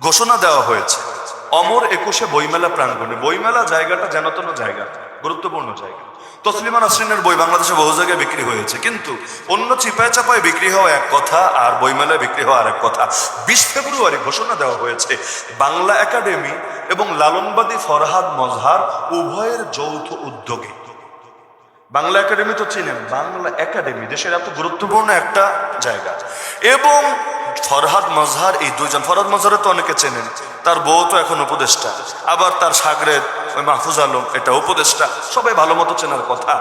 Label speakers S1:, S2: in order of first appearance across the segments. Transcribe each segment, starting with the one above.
S1: ঘোষণা দেওয়া হয়েছে। অমর একুশে বইমেলা প্রাঙ্গণে। বইমেলা জায়গাটা যেন তেন জায়গা, গুরুত্বপূর্ণ জায়গা। তসলিমা নাসরিনের বই বাংলাদেশে বহু জায়গায় বিক্রি হয়েছে। কিন্তু অন্য চিপায় চাপায় বিক্রি হওয়া এক কথা আর বইমেলায় বিক্রি হওয়া আর এক কথা। বিশ ফেব্রুয়ারি ঘোষণা দেওয়া হয়েছে, বাংলা একাডেমি এবং লালনবাদী ফরহাদ মজহার উভয়ের যৌথ উদ্যোগে। বাংলা একাডেমি তো চিনেন, বাংলা একাডেমি দেশের এত গুরুত্বপূর্ণ একটা জায়গা। এবং ফরহাদ মজহার, এই দুইজন, ফরহাদ মজহারে তো অনেকে চেনেন। তার বউ তো এখন উপদেষ্টা। আবার তার সাগরেদ ওই মাহফুজ আলম এটা উপদেষ্টা। সবাই ভালো মতো চেনার কথা।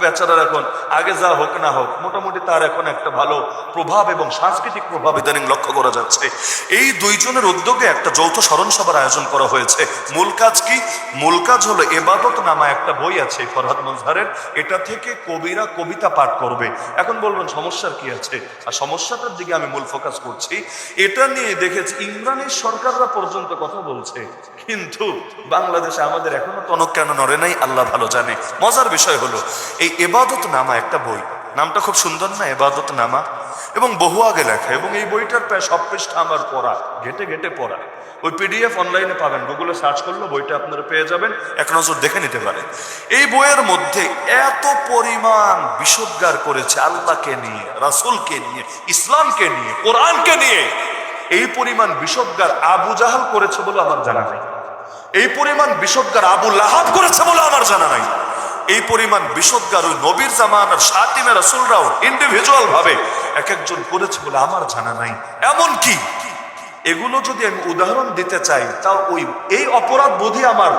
S1: বেচারার এখন আগে যা হোক না হোক, মোটামুটি তার এখন একটা ভালো প্রভাব এবং সাংস্কৃতিক প্রভাব ইদানিং লক্ষ্য করা যাচ্ছে। এই দুইজনের উদ্যোগে একটা যৌথ স্মরণ সভার আয়োজন করা হয়েছে। মূল কাজ কি? মূল কাজ হলো এবাদত নামা একটা বই আছে ফরহাদ মজহারের। এটা থেকে কবিরা কবিতা পাঠ করবে। এখন বলবেন, সমস্যার কি আছে? আর সমস্যাটার দিকে আমি মূল ফোকাস করছি। এটা নিয়ে দেখেছি, ইমরানের সরকাররা পর্যন্ত কথা বলছে। কিন্তু বাংলাদেশে আমাদের এখনও টনক কেন নড়ে নাই? আল্লাহ ভালো জানে। মজার বিষয় হলো, এই এবাদত নামা একটা বই। নামটা খুব সুন্দর না? এবাদত নামা এবং বহু আগে লেখা। এবং এই বইটার প্রায় সব পৃষ্ঠা আমার পড়া। ঘেটে ঘেটে পড়া। ওই পিডিএফ অনলাইনে পাবেন। গুগলে সার্চ করলে বইটা আপনারা পেয়ে যাবেন। এক নজর দেখে নিতে পারেন। এই বইয়ের মধ্যে এত পরিমাণ বিষোদ্গার করেছে আল্লাহকে নিয়ে, রাসূলকে নিয়ে, ইসলামকে নিয়ে, কোরআনকে নিয়ে। এই পরিমাণ বিষোদ্গার আবু জাহাল করেছে বলে আমার জানা নাই। এই পরিমাণ বিষোদ্গার আবু লাহাব করেছে বলে আমার জানা নাই। এই পরিমাণ বিষোদ্গার ওই নবীর জামান আর সাতিমে রাসুলরাও ইন্ডিভিজুয়াল ভাবে এক একজন করেছে বলে আমার জানা নাই। এমন কি? এগুলো যদি আমি উদাহরণ দিতে চাই, তাও ওই, এই অপরাধ বোধই আমার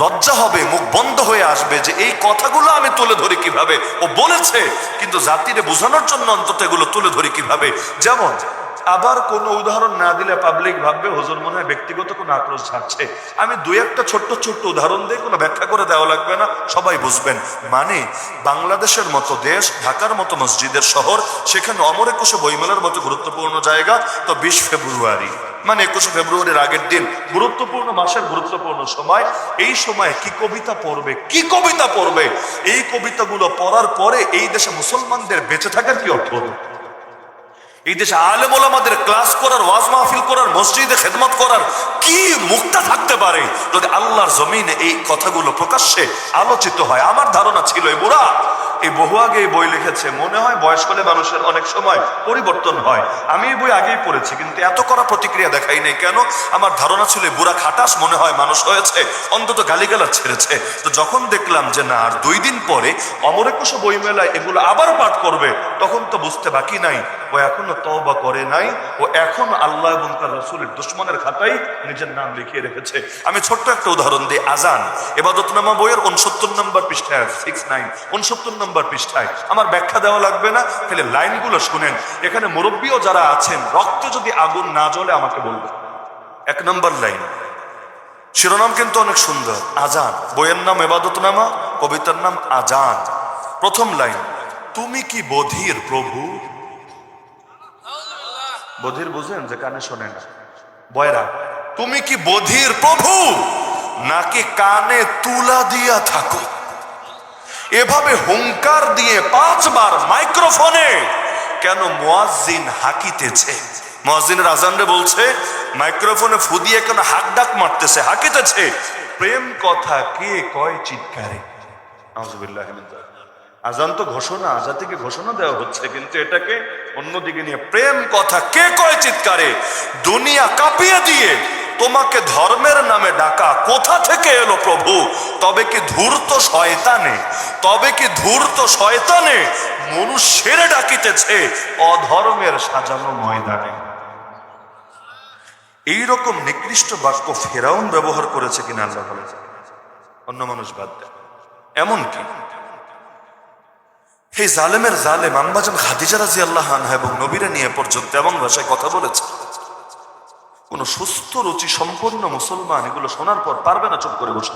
S1: লজ্জা হবে, মুখ বন্ধ হয়ে আসবে যে এই কথাগুলো আমি তুলে ধরি কীভাবে। ও বলেছে, কিন্তু জাতিরে বোঝানোর জন্য অন্তত এগুলো তুলে ধরি কীভাবে? যেমন আবার কোনো উদাহরণ না দিলে পাবলিক ভাববে, হুজুর মনে হয় ব্যক্তিগত কোনো আক্রোশ ছাড়ছে আমি দুই একটা ছোট্ট ছোট্ট উদাহরণ দিয়ে কোনো ব্যাখ্যা করে দেওয়া লাগবে না, সবাই বুঝবেন। মানে বাংলাদেশের মতো দেশ, ঢাকার মতো মসজিদের শহর, সেখানে অমর একুশে বইমেলার মতো গুরুত্বপূর্ণ জায়গা, তো বিশ ফেব্রুয়ারি। মানে একুশে ফেব্রুয়ারির আগের দিন, গুরুত্বপূর্ণ মাসের গুরুত্বপূর্ণ সময়। এই সময় কি কবিতা পড়বে? কি কবিতা পড়বে? এই কবিতাগুলো পড়ার পরে এই দেশে মুসলমানদের বেঁচে থাকার কি অর্থ? এই দেশে আলেম ওলামাদের ক্লাস করার, ওয়াজ মাহফিল করার, মসজিদে খেদমত করার কি মুক্তা থাকতে পারে যদি আল্লাহর জমিনে এই কথাগুলো প্রকাশ্যে আলোচিত হয়? আমার ধারণা ছিল, এই বুড়া, এই বহু আগে এই বই লিখেছে, মনে হয় বয়স হলে মানুষের অনেক সময় পরিবর্তন হয়। আমি এই বই আগেই পড়েছি, কিন্তু এত করা প্রতিক্রিয়া দেখাই নাই। কেন? আমার ধারণা ছিল বুড়া খাটাস মনে হয় মানুষ হয়েছে, অন্তত গালিগালাজ ছেড়েছে। তো যখন দেখলাম যে না, আর দুই দিন পরে অমর একুশে বই মেলায় এগুলো আবার পাঠ করবে, তখন তো বুঝতে বাকি নাই। ও এখনও তওবা করে নাই, ও এখন আল্লাহ এবং তার রসুলের দুশ্মনের খাতায় নিজের নাম লিখিয়ে রেখেছে। আমি ছোট্ট একটা উদাহরণ দিই আজান এবাদতনামা বইয়ের উনসত্তর নম্বর পৃষ্ঠায় সিক্স নাইন উনসত্তর নম্বর পৃষ্ঠায়। আমার ব্যাখ্যা দেওয়া লাগবে না তাহলে লাইনগুলো শুনেন। এখানে মুরব্বীও যারা আছেন, রক্তে যদি আগুন না জ্বলে আমাকে বলবে। এক নম্বর লাইন। শিরোনাম কিন্তু অনেক সুন্দর আজান বইয়ের নাম এবাদতনামা কবিতার নাম আজান প্রথম লাইন। তুমি কি বধির প্রভু? বধির বুঝেন যে কানে শোনে না। বয়রা, তুমি কি বধির প্রভু? নাকি কানে তুলা দিয়া থাকো? এভাবে হুঙ্কার দিয়ে পাঁচবার মাইক্রোফোনে কেন মুয়াজ্জিন হাকিতেছে? মুয়াজ্জিনের আজানরে বলছে, মাইক্রোফোনে ফুদিয়ে কেন হাক ডাক মারতেছে, হাকিতেছে? প্রেম কথা কে কয় চিৎকারে? যালিক। আজান তো ঘোষণা আজা থেকে ঘোষণা দেওয়া হচ্ছে, কিন্তু এটাকে অন্যদিকে নিয়ে প্রেম কথা কে কয় চিৎকারে? দুনিয়া কাঁপিয়ে দিয়ে তোমাকে ধর্মের নামে ডাকা কোথা থেকে এলো প্রভু? তবে কি ধূর্ত শয়তানে, তবে কি ধূর্ত শয়তানে মনুষ্যের ডাকিতেছে অধর্মের সাজানো ময়দানে? এইরকম নিকৃষ্ট বাক্য ফেরাউন ব্যবহার করেছে কিনা আল্লাহ অন্য মানুষ বাদ দেয় এমন কি এই জালেমের জালেম আম্বাজান খাদিজা রাজি আল্লাহ আনহা এবং নবীরা নিয়ে পর্যন্ত এমন ভাষায় কথা বলেছে। কোন সুস্থ, রুচি, সম্পন্ন মুসলমান এগুলো শোনার পর পারবে না চুপ করে বসে।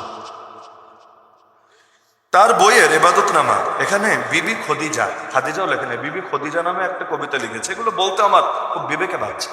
S1: তার বইয়ের এবাদত নামা এখানে বিবি খদিজা, খাদিজাও লেখেন, বিবি খদিজা নামে একটা কবিতা লিখেছে, এগুলো বলতে আমার খুব বিবেকে বাজছে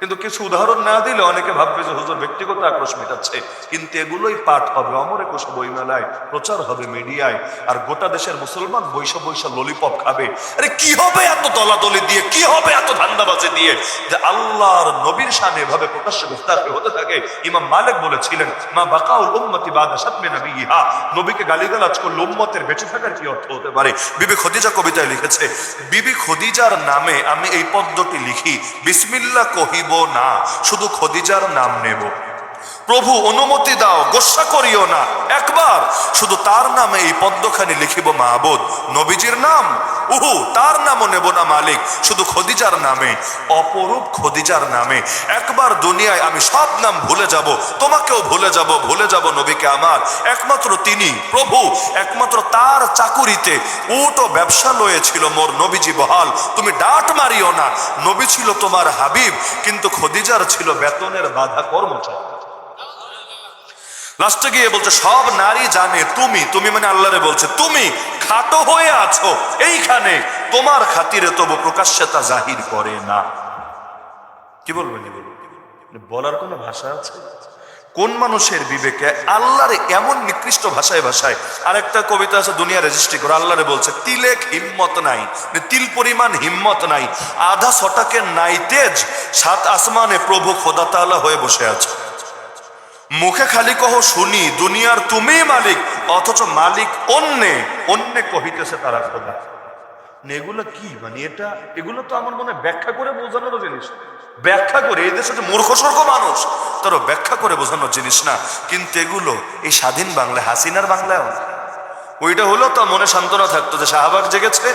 S1: কিন্তু কিছু উদাহরণ না দিলে অনেকে ভাববে যে হুজুর ব্যক্তিগত আক্রোশ মেটাচ্ছে। কিন্তু এগুলোই পাঠ হবে, অমর একুশে বইমেলায়, প্রচার হবে মিডিয়ায়, আর গোটা দেশের মুসলমান বৈশা বৈশা ললিপপ খাবে। আরে কি হবে এত দলাদলি দিয়ে? কি হবে এত ধান্দাবাজি দিয়ে? যে আল্লাহর নবীর শানে এভাবে প্রকাশ্যে মুস্তাকে হতে থাকে। ইমাম মালিক বলেছিলেন, মা বাকাউল উম্মতি বাদা সাতমে নবী ইহা নবীকে গালিগালাজ করলে উম্মতের বেঁচে থাকার কি অর্থ হতে পারে? বিবি খদিজা কবিতায় লিখেছে, বিবি খদিজার নামে আমি এই পদ্মটি লিখি। বিসমিল্লা কহিব না শুধু খদিজার নাম নেব। প্রভু, অনুমতি দাও, গোসা করিও না। একবার, শুধু তার নামে এই পদ্মখানি লিখিব মাহবুদ। নবীজির নাম? উহু, তার নামও নেব না মালিক, শুধু খদিজার নামে। অপরূপ খদিজার নামে। একবার দুনিয়ায় আমি সব নাম ভুলে যাব, তোমাকেও ভুলে যাব ভুলে যাব নবীকে আমার। একমাত্র তিনি, প্রভু, একমাত্র তার চাকুরিতে উট ব্যবসা লয়েছিল মোর নবীজি বহাল। তুমি ডাট মারিও না, নবী ছিল তোমার হাবিব, কিন্তু খদিজার ছিল বেতনের বাধা কর্মচারী। লাস্টে গিয়ে বলছে, সব নারী জানে তুমি। তুমি মানে আল্লাহরে বলছে, তুমি খাটো হয়ে আছো। এইখানে তোমার খাতিরে তবু প্রকাশ্যে তা জাহির করে না। কি বলবেন বলার কোনো ভাষা আছে? কোন মানুষের বিবেকে আল্লাহরে এমন নিকৃষ্ট ভাষায় ভাষায় আরেকটা কবিতা আছে দুনিয়া রেজিস্ট্রি করে, আল্লাহরে বলছে, তিলেক হিম্মত নাই মানে তিল পরিমাণ হিম্মত নাই, আধা ছটাকে নাই তেজ, সাত আসমানে প্রভু খোদা তাআলা হয়ে বসে আছে। মুখে খালি কহ, শুনি, দুনিয়ার তুমি মালিক, অথচ মালিক অন্যে। অন্যে কহিতেছে তারা খোদা। এগুলো কি? মানে এটা, এগুলো তো আমার মনে ব্যাখ্যা করে বোঝানোর জিনিস। ব্যাখ্যা করে, এই দেশে যে মূর্খ সর্খ মানুষ, তারও ব্যাখ্যা করে বোঝানোর জিনিস না। কিন্তু এগুলো, এই স্বাধীন বাংলায়, হাসিনার বাংলায় ওইটা হলো তো মনে সান্ত্বনা থাকতো যে শাহবাগ জেগেছে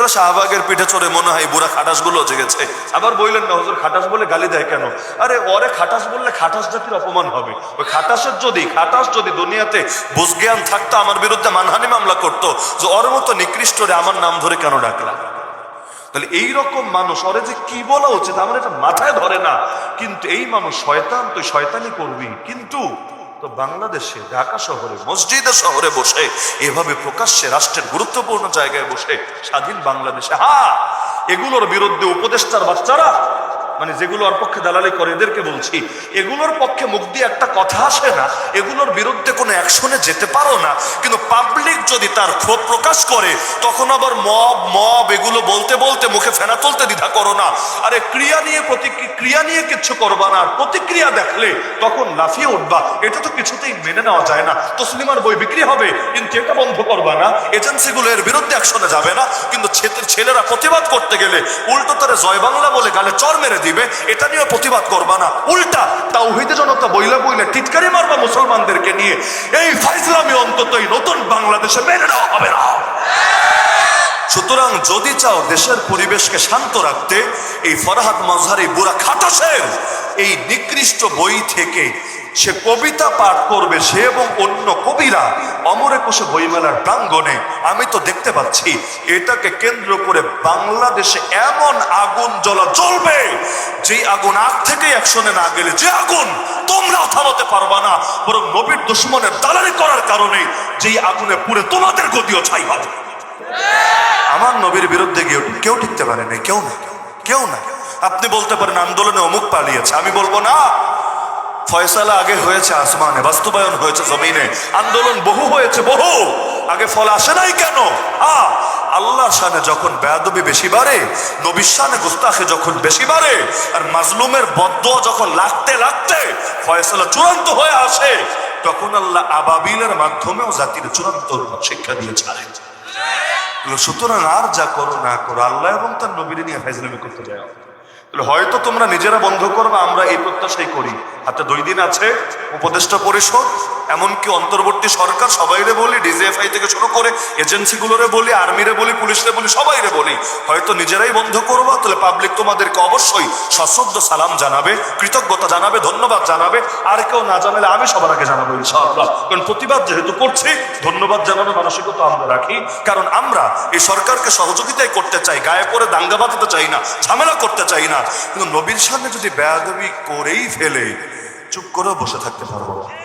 S1: তাহলে শাহবাগের পিঠে চড়ে মনে হয় বুড়া খাটাসগুলো জেগেছে। আবার বললেন না, হুজুর, খাটাস বলে গালি দেয় কেন? আরে, ওরে খাটাস বললে খাটাস জাতির অপমান হবে। ওই খাটাসের যদি, খাটাস যদি দুনিয়াতে বুঝজ্ঞান থাকতো, আমার বিরুদ্ধে মানহানি মামলা করতো, যে ওর মতো নিকৃষ্ট রে আমার নাম ধরে কেন ডাকলা তাহলে এই রকম মানুষ, ওরে যে কি বলা উচিত? আমার এটা মাথায় ধরে না। কিন্তু এই মানুষ শয়তান, তুই শয়তানি করবি। কিন্তু তো বাংলাদেশে, ঢাকা শহরে, মসজিদে শহরে বসে, এভাবে প্রকাশ্যে রাষ্ট্রের গুরুত্বপূর্ণ জায়গায় বসে স্বাধীন বাংলাদেশে, হা! এগুলোর বিরুদ্ধে উপদেষ্টার বাচ্চারা মানে যেগুলো ওর পক্ষে দালালি করে, এদেরকে বলছি, এগুলোর পক্ষে মুখ দিয়ে একটা কথা আসে না, এগুলোর বিরুদ্ধে কোনো অ্যাকশনে যেতে পারো না। কিন্তু পাবলিক যদি তার ক্ষোভ প্রকাশ করে, তখন আবার মব মব এগুলো বলতে বলতে মুখে ফেনা তুলতে দ্বিধা করো না। আরে ক্রিয়া নিয়ে প্রতিক্রিয়া ক্রিয়া নিয়ে কিচ্ছু করবা না। প্রতিক্রিয়া দেখলে তখন লাফিয়ে উঠবা। এটা তো কিছুতেই মেনে নেওয়া যায় না। তসলিমার বই বিক্রি হবে, কিন্তু এটা বন্ধ করবা না। এজেন্সিগুলো এর বিরুদ্ধে অ্যাকশনে যাবে না। কিন্তু ছেলের প্রতিবাদ করতে গেলে উল্টো তারা জয় বাংলা বলে গালে চর মেরে দিবে, এটা নিয়েও প্রতিবাদ করবা না। উল্টা, তাওহিদে জনতা বইলা বইলে টিটকারি মারবা মুসলমানদেরকে নিয়ে। এই ফাইজলামি অন্তত এই নতুন বাংলাদেশে মেনে নেওয়া হবে না। সুতরাং যদি চাও দেশের পরিবেশকে শান্ত রাখতে, এই ফরহাদ মজহারি বুড়া এই নিকৃষ্ট বই থেকে সে কবিতা পাঠ করবে সে এবং অন্য কবিরা অমর একুশে বইমেলার প্রাঙ্গণে আমি তো দেখতে পাচ্ছি, এটাকে কেন্দ্র করে বাংলাদেশে এমন আগুন জ্বলা জ্বলবে, যে আগুন আগ থেকে একশনে না গেলে যে আগুন তোমরাও থামাতে পারবা না, বরং নবীর দুশ্মনের দালালি করার কারণে যেই আগুনে পুড়ে তোমাদের গতিও ছাই হবে আমার নবীর বিরুদ্ধে গিয়ে কেউ টিকতে পারে না কেউ না কেউ না। আপনি বলতে পারেন আন্দোলনে অমুক পালিয়েছে, আমি বলব না ফয়সালা আগে হয়েছে আসমানে, বাস্তবায়ন হয়েছে জমিনে, আন্দোলন বহু হয়েছে, বহু। আগে ফল আসে নাই কেন? আল্লাহর যখন বেয়াদবি বেশি বাড়ে, নবীর শানে গুস্তাখে যখন বেশি বাড়ে, আর মাজলুমের বদ্ধ যখন লাগতে লাগতে ফয়সালা চূড়ান্ত হয়ে আসে, তখন আল্লাহ আবাবিলের মাধ্যমেও জাতির চূড়ান্ত শিক্ষা দিয়ে ছাড়ে সুতরাং আর যা করো না করো, আল্লাহ এবং তার নবীর নিয়ে ফাইজলামি করতে তাহলে হয়তো তোমরা নিজেরা বন্ধ করবে আমরা এই প্রত্যাশাই করি। হাতে দুই দিন আছে, উপদেষ্টা পরিষদ, এমনকি অন্তর্বর্তী সরকার, সবাইরে বলি, ডিজিএফআই থেকে শুরু করে এজেন্সিগুলোরে বলি, আর্মিরে বলি, পুলিশরে বলি, সবাইরে বলি। হয়তো নিজেরাই বন্ধ করব, তাহলে পাবলিক তোমাদেরকে অবশ্যই সশ্রদ্ধ সালাম জানাবে, কৃতজ্ঞতা জানাবে, ধন্যবাদ জানাবে। আর কেউ না জানালে আমি সবার আগে জানাব ইনশাআল্লাহ। কারণ প্রতিবাদ যেহেতু করছি, ধন্যবাদ জানানোর মানসিকতা আমরা রাখি। কারণ আমরা এই সরকারকে সহযোগিতাই করতে চাই, গায়ে পরে দাঙ্গা বাঁধাতে চাই না, ঝামেলা করতে চাই না। কিন্তু নবীর সামনে যদি বেয়াদবি করেই ফেলে চুপ করেও বসে থাকতে পারব না।